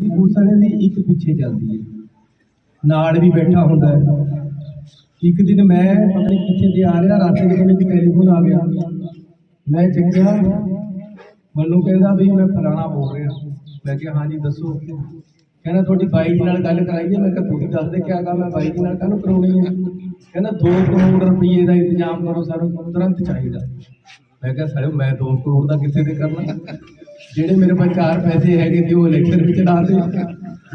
ਵੀ police ਵਾਲਿਆਂ ਦੀ ਇੱਕ ਪਿੱਛੇ ਚੱਲਦੀ ਹੈ। ਨਾਲ ਵੀ ਬੈਠਾ ਹੁੰਦਾ ਹੈ। ਇੱਕ ਦਿਨ ਮੈਂ ਪਤਾ ਨਹੀਂ ਤੇ ਆ ਰਿਹਾ, ਰਾਤੇ ਦੇ ਮੈਨੂੰ ਇੱਕ ਟੈਲੀਫੋਨ ਆ ਗਿਆ। ਮੈਂ ਚੱਕਿਆ। ਮੈਨੂੰ ਕਹਿੰਦਾ ਵੀ ਮੈਂ ਫਲਾਣਾ ਬੋਲ ਰਿਹਾ। ਮੈਂ ਕਿਹਾ ਹਾਂਜੀ ਦੱਸੋ। ਕਹਿੰਦਾ, ਤੁਹਾਡੀ ਬਾਈ ਜੀ ਨਾਲ ਗੱਲ ਕਰਾਈਏ ਮੈਂ ਕਿਹਾ ਤੁਸੀਂ ਦੱਸ ਦੇ ਕਿਆ ਕੰਮ ਹੈ? ਬਾਈ ਜੀ ਨਾਲ ਕਾਹਨੂੰ ਕਰਾਉਣੀ ਹੈ? ਕਹਿੰਦਾ 2 ਕਰੋੜ ਰੁਪਏ ਦਾ ਇੰਤਜ਼ਾਮ ਕਰੋ ਸਾਨੂੰ, ਤੁਰੰਤ ਚਾਹੀਦਾ। ਮੈਂ ਕਿਹਾ, ਸਾਲਿਓ, ਮੈਂ 2 ਕਰੋੜ ਦਾ ਕਿੱਥੇ ਤੇ ਕਰਨਾ? ਜਿਹੜੇ ਮੇਰੇ ਕੋਲ ਚਾਰ ਪੈਸੇ ਹੈਗੇ ਸੀ ਉਹ ਇਲੈਕਸ਼ਨ ਵਿੱਚ ਡਾ ਦੇ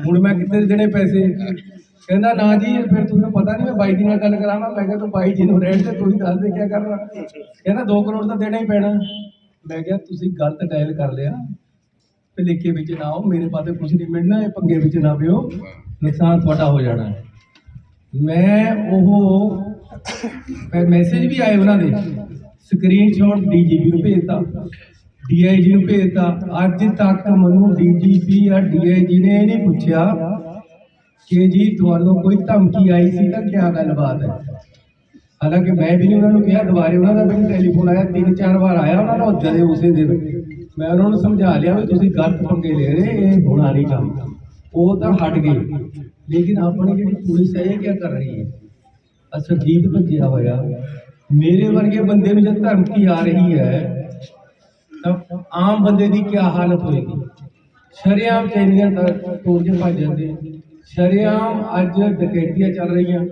ਹੁਣ ਮੈਂ ਕਿੱਥੇ ਦੇਣੇ ਪੈਸੇ? ਕਹਿੰਦਾ, ਨਾ ਜੀ, ਫਿਰ ਤੁਹਾਨੂੰ ਪਤਾ ਨਹੀਂ ਮੈਂ ਬਾਈ ਜੀ ਨਾਲ ਗੱਲ ਕਰਾਵਾਂ। ਮੈਂ ਕਿਹਾ, ਤੂੰ ਬਾਈ ਜੀ ਨੂੰ ਰੇਟ ਤੇ ਤੂੰ ਦੱਸ ਦੇ ਕੀ ਕਰਨਾ? ਕਹਿੰਦਾ 2 ਕਰੋੜ ਤਾਂ ਦੇਣਾ ਹੀ ਪੈਣਾ। ਮੈਂ ਕਿਹਾ, ਤੁਸੀਂ ਗਲਤ ਡਾਇਲ ਕਰ ਲਿਆ। ਲਿਖੇ ਵਿੱਚ ਨਾ ਆਓ, ਮੇਰੇ ਪਾਸੇ ਕੁਝ ਨਹੀਂ ਮਿਲਣਾ, ਇਹ ਪੰਗੇ ਵਿੱਚ ਨਾ ਪਿਓ। ਨੁਕਸਾਨ ਤੁਹਾਡਾ ਹੋ ਜਾਣਾ ਮੈਂ ਉਹ ਮੈਸੇਜ ਵੀ ਆਏ ਉਹਨਾਂ ਦੇ। ਸਕਰੀਨਸ਼ਾਟ ਡੀਜੀਪੀ ਨੂੰ ਭੇਜਤਾ। ਡੀਆਈਜੀ ਨੂੰ ਭੇਜਤਾ। ਅੱਜ ਤੱਕ ਮੈਨੂੰ ਡੀਜੀਪੀ ਜਾਂ ਡੀਆਈਜੀ ਨੇ ਇਹ ਨਹੀਂ ਪੁੱਛਿਆ ਕਿ ਜੀ ਤੁਹਾਨੂੰ ਕੋਈ ਧਮਕੀ ਆਈ ਸੀ ਤਾਂ ਕੀ ਗੱਲਬਾਤ ਹੈ? ਹਾਲਾਂਕਿ ਮੈਂ ਵੀ ਨਹੀਂ ਉਹਨਾਂ ਨੂੰ ਕਿਹਾ, ਦੁਬਾਰੇ ਉਹਨਾਂ ਦਾ ਮੈਨੂੰ ਟੈਲੀਫੋਨ ਆਇਆ ਤਿੰਨ ਚਾਰ ਵਾਰ ਆਇਆ ਉਹਨਾਂ ਦਾ ਉਦੋਂ ਉਸੇ ਦਿਨ। ਮੈਂ ਉਹਨਾਂ ਨੂੰ ਸਮਝਾ ਲਿਆ ਵੀ ਤੁਸੀਂ ਗਲਤ ਪੰਗੇ ਲੈ ਰਹੇ, ਇਹ ਹੋਣਾ ਨਹੀਂ ਕੰਮ। ਉਹ ਤਾਂ ਹਟ ਗਏ। ਲੇਕਿਨ ਆਪਣੀ ਜਿਹੜੀ ਪੁਲਿਸ ਹੈ, ਇਹ ਕੀ ਕਰ ਰਹੀ ਹੈ? ਅਸਰਜੀਤ ਭੱਜਿਆ ਹੋਇਆ। ਮੇਰੇ ਵਰਗੇ ਬੰਦੇ ਨੂੰ ਜਦ ਧਮਕੀ ਆ ਰਹੀ ਹੈ ਤਾਂ ਆਮ ਬੰਦੇ ਦੀ ਕੀ ਹਾਲਤ ਹੋਏਗੀ? ਸਰਿਆਮ ਚੈਨੀਆਂ ਤੱਕ ਤੋੜ ਕੇ ਭੱਜ ਜਾਂਦੇ ਸ਼ਰੇਆਮ ਅੱਜ ਡਕੈਤੀਆਂ ਚੱਲ ਰਹੀਆਂ।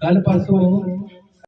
ਕੱਲ ਪਰਸੋਂ